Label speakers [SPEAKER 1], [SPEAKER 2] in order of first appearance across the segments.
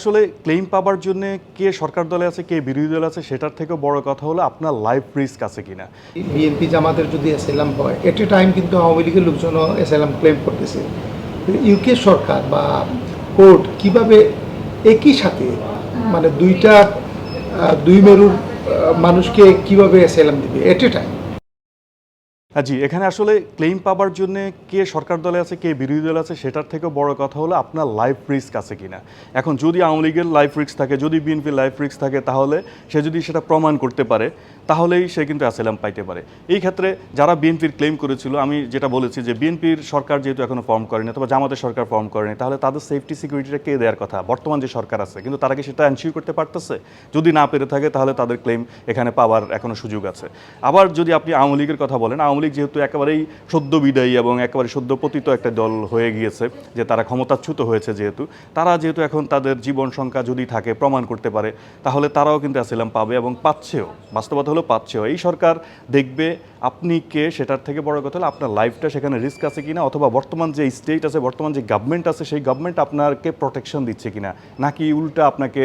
[SPEAKER 1] আসলে ক্লেম পাবার জন্য কে সরকার দলে আছে, কে বিরোধী দলে আছে, সেটার থেকে বড় কথা হলো আপনার লাইফ রিস্ক আছে কিনা।
[SPEAKER 2] বিএনপি জামাতের যদি অ্যাসাইলাম হয় এট এ টাইম কিন্তু আওয়ামী লীগের লোকজনও অ্যাসাইলাম ক্লেম করতেছে। ইউকে সরকার বা কোর্ট কীভাবে একই সাথে মানে দুইটা দুই মেরুর মানুষকে কীভাবে অ্যাসাইলাম দিবে? এট এ টাইম
[SPEAKER 1] হ্যাঁ জি, এখানে আসলে ক্লেম পাবার জন্য কে সরকার দলে আছে, কে বিরোধী দলে আছে, সেটার থেকেও বড় কথা হলো আপনার লাইফ রিস্ক আছে কিনা। এখন যদি আওয়ামী লীগের লাইফ রিস্ক থাকে, যদি বিএনপির লাইফ রিস্ক থাকে, তাহলে সে যদি সেটা প্রমাণ করতে পারে তাহলেই সে কিন্তু অ্যাসেলাম পাইতে পারে। এই ক্ষেত্রে যারা বিএনপির ক্লেম করেছিল, আমি যেটা বলেছি যে বিএনপির সরকার যেহেতু এখনও ফর্ম করেনি অথবা জামাতের সরকার ফর্ম করেনি, তাহলে তাদের সেফটি সিকিউরিটিটা কে দেওয়ার কথা? বর্তমান যে সরকার আছে। কিন্তু তারা কি সেটা এনশিওর করতে পারতেছে? যদি না পেরে থাকে, তাহলে তাদের ক্লেম এখানে পাওয়ার এখনও সুযোগ আছে। আবার যদি আপনি আওয়ামী লীগের কথা বলেন, আওয়ামী লীগ যেহেতু একেবারেই সদ্য বিদায়ী এবং একেবারে সদ্য পতিত একটা দল হয়ে গিয়েছে, যে তারা ক্ষমতাচ্যুত হয়েছে যেহেতু, তারা যেহেতু এখন তাদের জীবন সংখ্যা যদি থাকে, প্রমাণ করতে পারে, তাহলে তারাও কিন্তু অ্যাসিলাম পাবে এবং পাচ্ছেও। বাস্তবতা হলো পাচ্ছেও এই সরকার দেখবে আপনি কে সেটার থেকে বড় কথা হলো আপনার লাইফটা সেখানে রিস্ক আছে কিনা অথবা বর্তমান যে স্টেট আছে, বর্তমান যে গভর্নমেন্ট আছে, সেই গভর্নমেন্ট আপনাকে প্রোটেকশন দিচ্ছে কিনা? নাকি উল্টা আপনাকে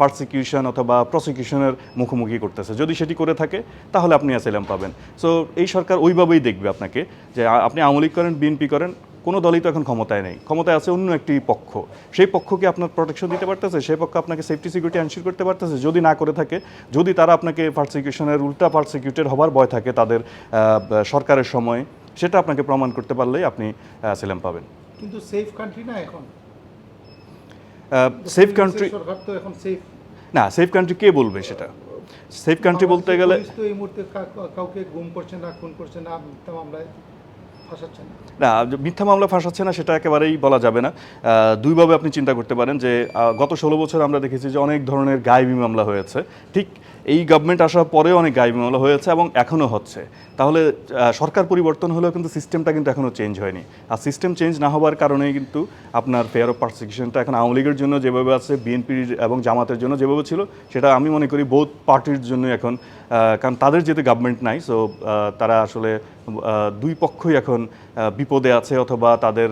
[SPEAKER 1] পারসিকিউশন অথবা প্রসিকিউশনের মুখোমুখি করতেছে? যদি সেটি করে থাকে, তাহলে আপনি অ্যাসাইলাম পাবেন। সো এই সরকার ওইভাবেই দেখবে আপনাকে যে আপনি আওয়ামী লীগ করেন বিএনপি করেন কোনো দলই তো এখন ক্ষমতায় নেই। ক্ষমতায় আছে অন্য একটি পক্ষ। সেই পক্ষকে আপনার প্রোটেকশন দিতে পারতেছে? সেই পক্ষ আপনাকে সেফটি সিকিউরিটি এনশিওর করতে পারতেছে? যদি না করে থাকে যদি তারা আপনাকে পারসিকিউশনের উল্টা পারসিকিউটেড হবার ভয় থাকে তাদের সরকারের সময় সেটা আপনাকে প্রমাণ করতে পারলেই আপনি অ্যাসাইলাম পাবেন।
[SPEAKER 2] কিন্তু সেফ কান্ট্রি না এখন?
[SPEAKER 1] সেফ কান্ট্রি
[SPEAKER 2] সরকার তো এখন সেফ
[SPEAKER 1] না সেফ কান্ট্রি কে বলবে সেটা? সেফ কান্ট্রি বলতে গেলে
[SPEAKER 2] তো এই মুহূর্তে কাউকে গুম করছে না খুন করছে না মিথ্যা মামলায় ফাঁসাচ্ছে না।
[SPEAKER 1] মিথ্যা মামলা ফাঁসাচ্ছে না, সেটা একেবারেই বলা যাবে না। দুইভাবে আপনি চিন্তা করতে পারেন যে গত ষোলো বছর আমরা দেখেছি যে অনেক ধরনের গায়েবী মামলা হয়েছে। ঠিক এই গভর্নমেন্ট আসার পরেও অনেক গায়েবী মামলা হয়েছে এবং এখনও হচ্ছে। তাহলে সরকার পরিবর্তন হলেও কিন্তু সিস্টেমটা কিন্তু এখনও চেঞ্জ হয়নি। আর সিস্টেম চেঞ্জ না হওয়ার কারণেই কিন্তু আপনার ফেয়ার অফ পারসিকিউশনটা এখন আওয়ামী লীগের জন্য যেভাবে আছে বিএনপির এবং জামাতের জন্য যেভাবে ছিল, সেটা আমি মনে করি বোধ পার্টির জন্য এখন কারণ তাদের যেহেতু গভর্নমেন্ট নাই সো তারা আসলে দুই পক্ষই এখন বিপদে আছে অথবা তাদের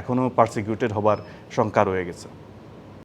[SPEAKER 1] এখনও পারসিকিউটেড হবার শঙ্কা রয়ে গেছে।